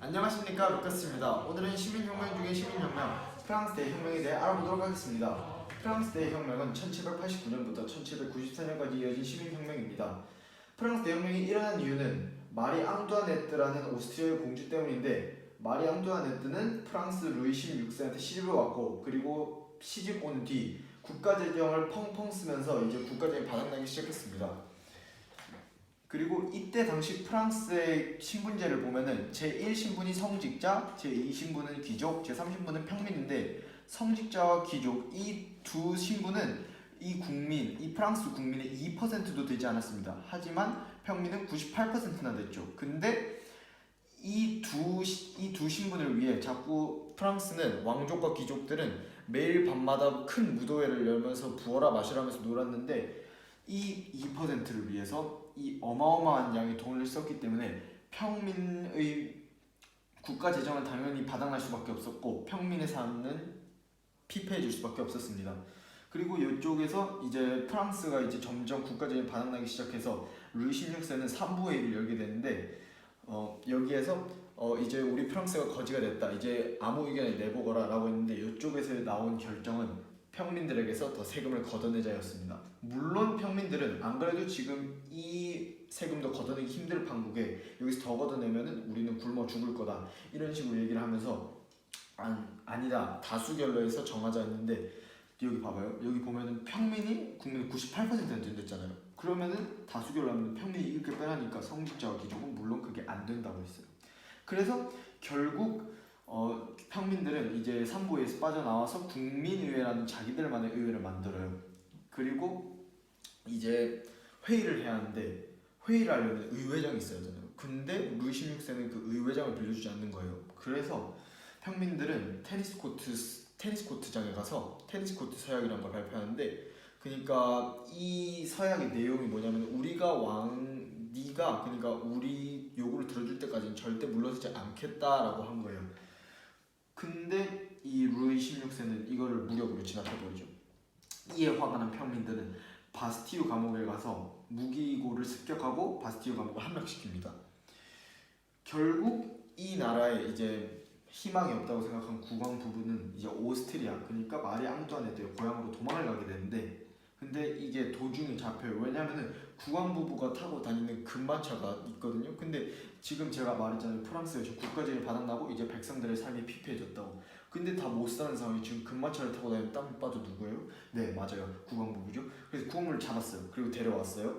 안녕하십니까 루카스입니다. 오늘은 시민혁명 중의 시민혁명 프랑스 대혁명에 대해 알아보도록 하겠습니다. 프랑스 대혁명은 1789년부터 1794년까지 이어진 시민혁명입니다. 프랑스 대혁명이 일어난 이유는 마리 앙뚜아네트라는 오스트리아의 공주 때문인데 마리 앙뚜아네트는 프랑스 루이 16세한테 시집을 왔고 그리고 시집 온 뒤 국가재정을 펑펑 쓰면서 이제 국가재정이 바닥나기 시작했습니다. 그리고 이때 당시 프랑스의 신분제를 보면은 제1 신분이 성직자, 제2 신분은 귀족, 제3 신분은 평민인데 성직자와 귀족 이 두 신분은 이 국민, 이 프랑스 국민의 2%도 되지 않았습니다. 하지만 평민은 98%나 됐죠. 근데 이두이두 신분을 위해 자꾸 프랑스는 왕족과 귀족들은 매일 밤마다 큰 무도회를 열면서 부어라 마시라면서 놀았는데 이 2%를 위해서 이 어마어마한 양의 돈을 썼기 때문에 평민의 국가 재정은 당연히 바닥날 수밖에 없었고 평민의 삶은 피폐해질 수밖에 없었습니다. 그리고 이쪽에서 이제 프랑스가 이제 점점 국가 재정이 바닥나기 시작해서 루이 16세는 3부 회의를 열게 되는데 어, 여기에서 어, 이제 우리 프랑스가 거지가 됐다. 이제 아무 의견을 내보거라 라고 했는데 이쪽에서 나온 결정은 평민들에게서 더 세금을 걷어내자였습니다. 물론 평민들은 안 그래도 지금 이 세금도 걷어내기 힘들 판국에 여기서 더 걷어내면은 우리는 굶어 죽을 거다. 이런 식으로 얘기를 하면서 안, 아니다. 다수결로 해서 정하자 했는데 여기 봐봐요. 여기 보면은 평민이 국민 98%는 된댔잖아요. 그러면은 다수결로 하면 평민이 이렇게 빼라니까 성직자와 귀족은 물론 그게 안 된다고 했어요. 그래서 결국 어, 평민들은 이제 삼부에서 빠져나와서 국민의회라는 자기들만의 의회를 만들어요. 그리고 이제 회의를 해야 하는데 회의를 하려면 의회장이 있어야 되잖아요. 근데 루이 16세는 그 의회장을 빌려주지 않는 거예요. 그래서 평민들은 테니스 코트 테니스 코트장에 가서 테니스 코트 서약이라는 걸 발표하는데 그러니까 이 서약의 내용이 뭐냐면 우리가 왕 네가 그러니까 우리 요구를 들어줄 때까지는 절대 물러서지 않겠다라고 한 거예요. 근데 이 루이 16세는 이거를 무력으로 진압해버리죠. 이에 화가 난 평민들은 바스티유 감옥에 가서 무기고를 습격하고 바스티유 감옥을 함락시킵니다. 결국 이 나라에 이제 희망이 없다고 생각한 국왕 부부는 이제 오스트리아 그러니까 마리 앙뚜아네트의 고향으로 도망을 가게 되는데 근데 이게 도중에 잡혀요. 왜냐면은 국왕 부부가 타고 다니는 금마차가 있거든요. 근데 지금 제가 말했잖아요. 프랑스에서 국가제일 바닥나고 이제 백성들의 삶이 피폐해졌다고. 근데 다 못 사는 상황이 지금 금마차를 타고 다니는 땀 빠도 누구예요? 네 맞아요. 국왕 부부죠. 그래서 국왕을 잡았어요. 그리고 데려왔어요.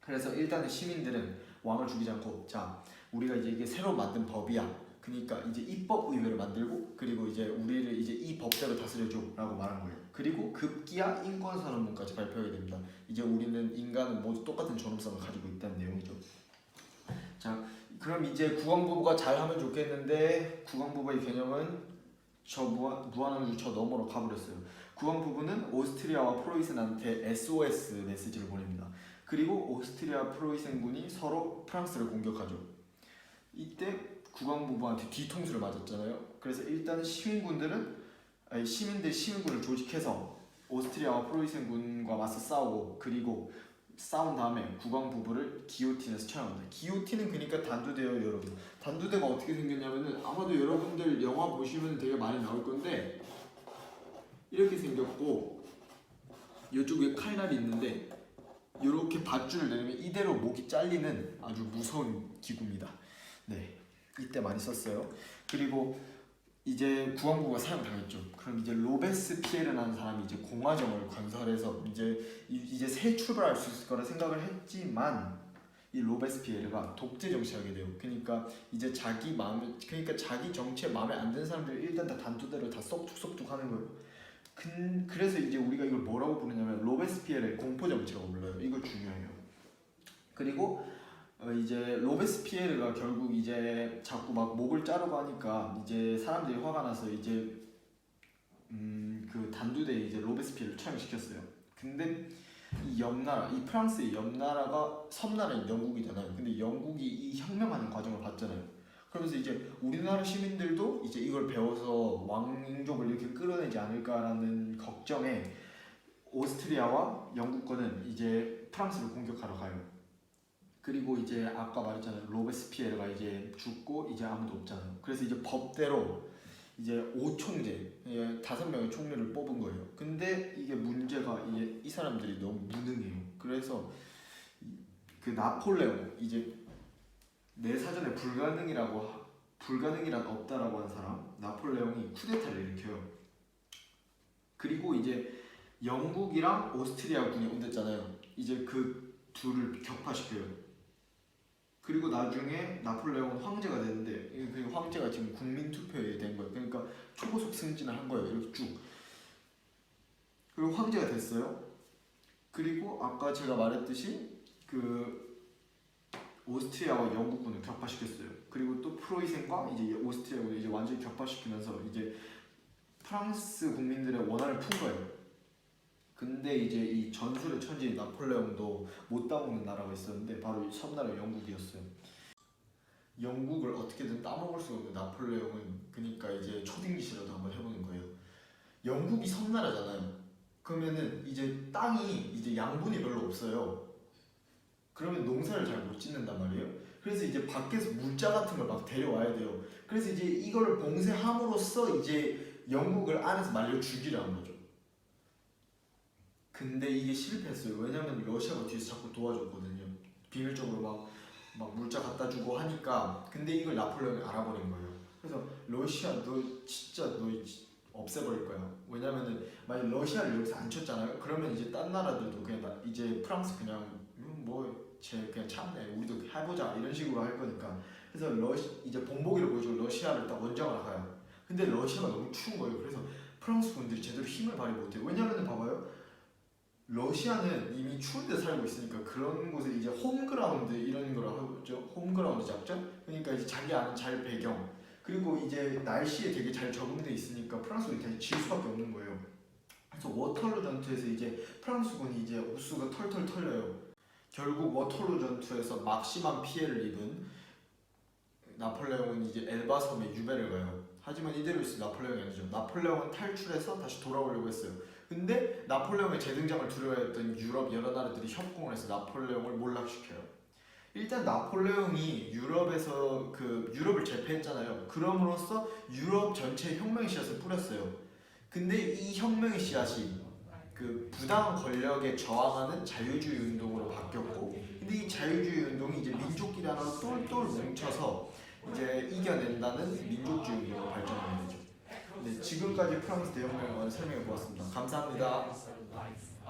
그래서 일단은 시민들은 왕을 죽이지 않고 자 우리가 이제 이게 새로 만든 법이야. 그러니까 이제 입법 의회를 만들고 그리고 이제 우리를 이제 이 법대로 다스려줘라고 말한 거예요. 그리고 급기야 인권 선언문까지 발표하게 됩니다. 이제 우리는 인간은 모두 똑같은 존엄성을 가지고 있다는 내용이죠. 자, 그럼 이제 국왕부부가 잘하면 좋겠는데 국왕부부의 개념은 저 무한 무한한 우주 저 너머로 가버렸어요. 국왕부부는 오스트리아와 프로이센한테 SOS 메시지를 보냅니다. 그리고 오스트리아 프로이센군이 서로 프랑스를 공격하죠. 이때 국왕부부한테 뒤통수를 맞았잖아요. 그래서 일단 시민군들은 아니, 시민들 시민군을 조직해서 오스트리아와 프로이센 군과 맞서 싸우고 그리고 싸운 다음에 국왕 부부를 기요틴에서 처형합니다. 기요틴은 그러니까 단두대요, 여러분. 단두대가 어떻게 생겼냐면은 아마도 여러분들 영화 보시면 되게 많이 나올 건데 이렇게 생겼고 이쪽에 칼날이 있는데 이렇게 밧줄을 내리면 이대로 목이 잘리는 아주 무서운 기구입니다. 네, 이때 많이 썼어요. 그리고 이제 구왕부가 사용당했죠. 그럼 이제 로베스피에르라는 사람이 이제 공화정을 건설해서 이제 이- 이제 새 출발할 수 있을 거라 생각을 했지만 이 로베스피에르가 독재 정치하게 돼요. 그러니까 이제 자기 마음에 그러니까 자기 정치에 마음에 안 드는 사람들 일단 다 단두대로 다 쏙툭쏙툭 하는 거예요. 근, 그래서 이제 우리가 이걸 뭐라고 부르냐면 로베스피에르의 공포 정치라고 불러요. 이거 중요해요. 그리고 어, 이제 로베스피에르가 결국 이제 자꾸 막 목을 자르고 하니까 이제 사람들이 화가 나서 이제 음, 그 단두대 이제 로베스피에르를 처형시켰어요. 근데 이 옆나라, 이 프랑스의 옆나라가 섬나라인 영국이잖아요. 근데 영국이 이 혁명하는 과정을 봤잖아요. 그러면서 이제 우리나라 시민들도 이제 이걸 배워서 왕족을 이렇게 끌어내지 않을까라는 걱정에 오스트리아와 영국권은 이제 프랑스를 공격하러 가요. 그리고 이제 아까 말했잖아요. 로베스피에르가 이제 죽고 이제 아무도 없잖아요. 그래서 이제 법대로 이제 5총재, 예, 다섯 명의 총리를 뽑은 거예요. 근데 이게 문제가 이제 이 사람들이 너무 무능해요. 그래서 이- 그 나폴레옹 이제 내 사전에 불가능이라고 하- 불가능이란 없다라고 한 사람 나폴레옹이 쿠데타를 일으켜요. 그리고 이제 영국이랑 오스트리아 군이 온댔잖아요. 이제 그 둘을 격파시켜요. 그리고 나중에 나폴레옹은 황제가 되는데 이- 그 황제가 지금 국민 투표에 된 거예요. 그러니까 초고속 승진을 한 거예요. 이렇게 쭉. 그리고 황제가 됐어요. 그리고 아까 제가 말했듯이 그 오스트리아와 영국군을 격파시켰어요. 그리고 또 프로이센과 이제 오스트리아군을 이제 완전히 격파시키면서 이제 프랑스 국민들의 원한을 푼 거예요. 근데 이제 이 전술의 천지인 나폴레옹도 못 따먹는 나라가 있었는데 바로 이 섬나라 영국이었어요. 영국을 어떻게든 따먹을 수 없는 나폴레옹은 그러니까 이제 초딩짓이라도 한번 해보는 거예요. 영국이 섬나라잖아요. 그러면은 이제 땅이 이제 양분이 별로 없어요. 그러면 농사를 잘 못 짓는단 말이에요. 그래서 이제 밖에서 물자 같은 걸 막 데려와야 돼요. 그래서 이제 이걸 봉쇄함으로써 이제 영국을 안에서 말려 죽이라는 거죠. 근데 이게 실패했어요. 왜냐면 러시아가 뒤에서 자꾸 도와줬거든요. 비밀적으로 막, 막 물자 갖다 주고 하니까. 근데 이걸 나폴레옹이 알아버린 거예요. 그래서 러시아 너 진짜 너 지- 없애버릴 거야. 왜냐면은 만약 러시아를 여기서 안 쳤잖아요. 그러면 이제 딴 나라들도 그냥 나- 이제 프랑스 그냥 음, 뭐쟤 그냥 참네. 우리도 해보자 이런 식으로 할 거니까. 그래서 러시 이제 본보기를 보여주고 러시아를 딱 원정을 가요. 근데 러시아가 너무 추운 거예요. 그래서 프랑스 분들이 제대로 힘을 발휘 못해요. 왜냐면은 봐봐요. 러시아는 이미 추운 데 살고 있으니까 그런 곳에 이제 홈그라운드 이런 걸 하죠. 홈그라운드 작전? 그러니까 이제 자기 아는 잘 배경 그리고 이제 날씨에 되게 잘 적응돼 있으니까 프랑스군이 다시 질 수밖에 없는 거예요. 그래서 워털루 전투에서 이제 프랑스군이 이제 옥수가 털털 털려요. 결국 워털루 전투에서 막심한 피해를 입은 나폴레옹은 이제 엘바 섬에 유배를 가요. 하지만 이대로 있으면 나폴레옹이 아니죠. 나폴레옹은 탈출해서 다시 돌아오려고 했어요. 근데 나폴레옹의 재등장을 두려워했던 유럽 여러 나라들이 협공을 해서 나폴레옹을 몰락시켜요. 일단 나폴레옹이 유럽에서 그 유럽을 제패했잖아요. 그럼으로써 유럽 전체에 혁명의 씨앗을 뿌렸어요. 근데 이 혁명의 씨앗이 그 부당한 권력에 저항하는 자유주의 운동으로 바뀌었고, 근데 이 자유주의 운동이 이제 민족끼리 하나 똘똘 뭉쳐서 이제 이겨낸다는 민족주의 운동으로 발전하는 거죠. 네, 지금까지 프랑스 대혁명을 설명해 보았습니다. 감사합니다. life.